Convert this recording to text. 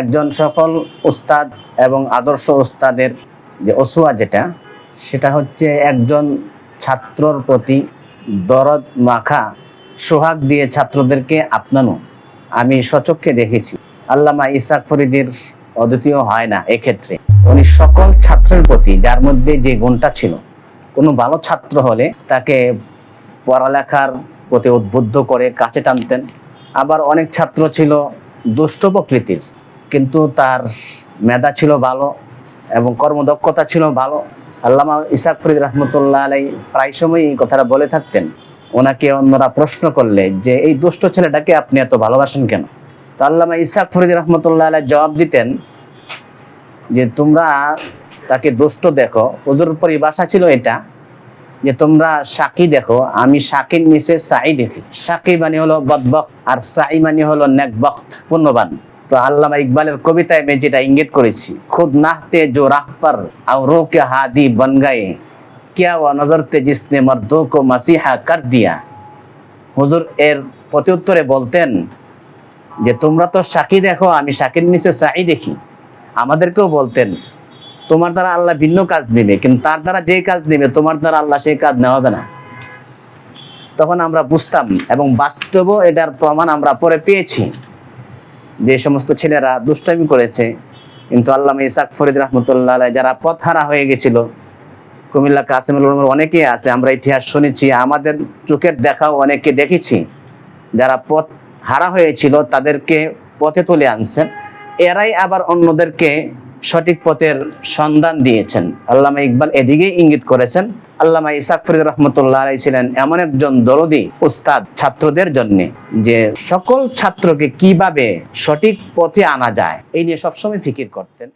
একজন সফল উস্তাদ এবং আদর্শ উস্তাদের যে অসুয়া যেটা, সেটা হচ্ছে একজন ছাত্রর প্রতি দরদ মাখা, সোহাগ দিয়ে ছাত্রদেরকে আপনানো। আমি সচক্ষে দেখেছি। আল্লামা ইসাক ফরিদির অদ্বিতীয় হয় না এক্ষেত্রে। উনি সকল ছাত্রের প্রতি, যার মধ্যে যে গুণটা ছিল, কোনো ভালো ছাত্র হলে তাকে পড়ালেখার প্রতি উদ্বুদ্ধ করে কাছে টানতেন। আবার অনেক ছাত্র ছিল দুষ্ট প্রকৃতির কিন্তু তার মেধা ছিল ভালো এবং কর্মদক্ষতা ছিল ভালো। আল্লামা ইসাক ফরিদ রহমতুল্লাহ আলাই প্রায় সময় এই কথাটা বলে থাকতেন। ওনাকে অন্যরা প্রশ্ন করলে যে, এই দুষ্ট ছেলেটাকে আপনি এত ভালোবাসেন কেন? তো আল্লামা ইসাক ফরিদ রহমতুল্লাহ আলাই জবাব দিতেন যে, তোমরা তাকে দুষ্ট দেখো। ওদের পরিভাষা ছিল এটা, যে, তোমরা সাকি দেখো, আমি সাকির নিচে সাই দেখি। সাকি মানে হলো বদবক আর সাই মানে হলো নেকবক্ত পুণ্যবান তো আল্লামা ইকবালের কবিতায় আমি যেটা ইঙ্গিত করেছি, খুদ নাহতে জো রাহ পর আও কে হাদি বন গায়ে, কেয়া ওয়া নজরতে জিসনে মর্দো কো মাসিহা কর দিয়া। হুজুর, এর প্রত্যুত্তরে বলতেন যে, তোমরা তো সাকি দেখো, আমি সাকির নিচে সাই দেখি। আমাদেরকেও বলতেন, তোমার দ্বারা আল্লাহ ভিন্ন কাজ নেবে, কিন্তু তার দ্বারা যে কাজ নেবে, তোমার দ্বারা আল্লাহ সেই কাজ নেওয়া হবে না। তখন আমরা বুঝতাম এবং বাস্তব এটার প্রমাণ আমরা পরে পেয়েছি। যে সমস্ত ছেলেরা দুষ্টামি করেছে, কিন্তু আল্লাহ ইসাক ফরিদ রহমতুল্লাহ যারা পথহারা হয়ে গেছিল, কুমিল্লা কাসিমুল অনেকে অনেকেই আছে, আমরা ইতিহাস শুনেছি, আমাদের চোখের দেখাও অনেকে দেখেছি, যারা পথ হারা হয়েছিল তাদেরকে পথে তুলে আনছেন, এরাই আবার অন্যদেরকে সঠিক পথের সন্ধান দিয়েছেন। আল্লামা ইকবাল এদিকে ইঙ্গিত করেছেন, আল্লামা ইসাক ফরিদ রহমতুল্লাহ আলাই ছিলেন এমন একজন দরদি উস্তাদ ছাত্রদের জন্য যে সকল ছাত্রকে কীভাবে সঠিক পথে আনা যায়, এই নিয়ে সবসময় ফিকির করতেন।